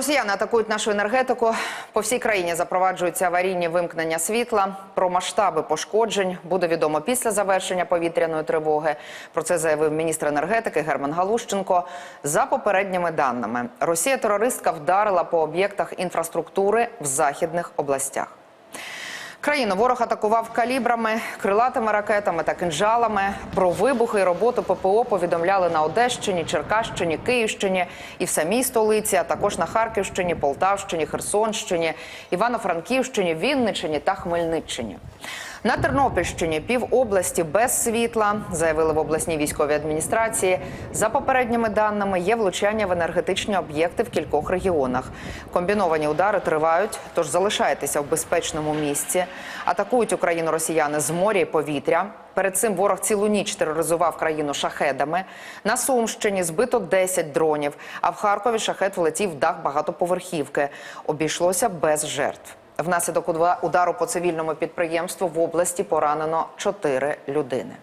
Росіяни атакують нашу енергетику. По всій країні запроваджуються аварійні вимкнення світла. Про масштаби пошкоджень буде відомо після завершення повітряної тривоги. Про це заявив міністр енергетики Герман Галущенко. За попередніми даними, Росія терористка вдарила по об'єктах інфраструктури в західних областях. Країну ворог атакував калібрами, крилатими ракетами та кинжалами. Про вибухи і роботу ППО повідомляли на Одещині, Черкащині, Київщині і в самій столиці, а також на Харківщині, Полтавщині, Херсонщині, Івано-Франківщині, Вінниччині та Хмельниччині. На Тернопільщині пів області без світла, заявили в обласній військовій адміністрації. За попередніми даними є влучання в енергетичні об'єкти в кількох регіонах. Комбіновані удари тривають, тож залишайтеся в безпечному місці. Атакують Україну росіяни з моря і повітря. Перед цим ворог цілу ніч тероризував країну шахедами. На Сумщині збито 10 дронів, а в Харкові шахет влетів в дах багатоповерхівки. Обійшлося без жертв. Внаслідок удару по цивільному підприємству в області поранено 4 людини.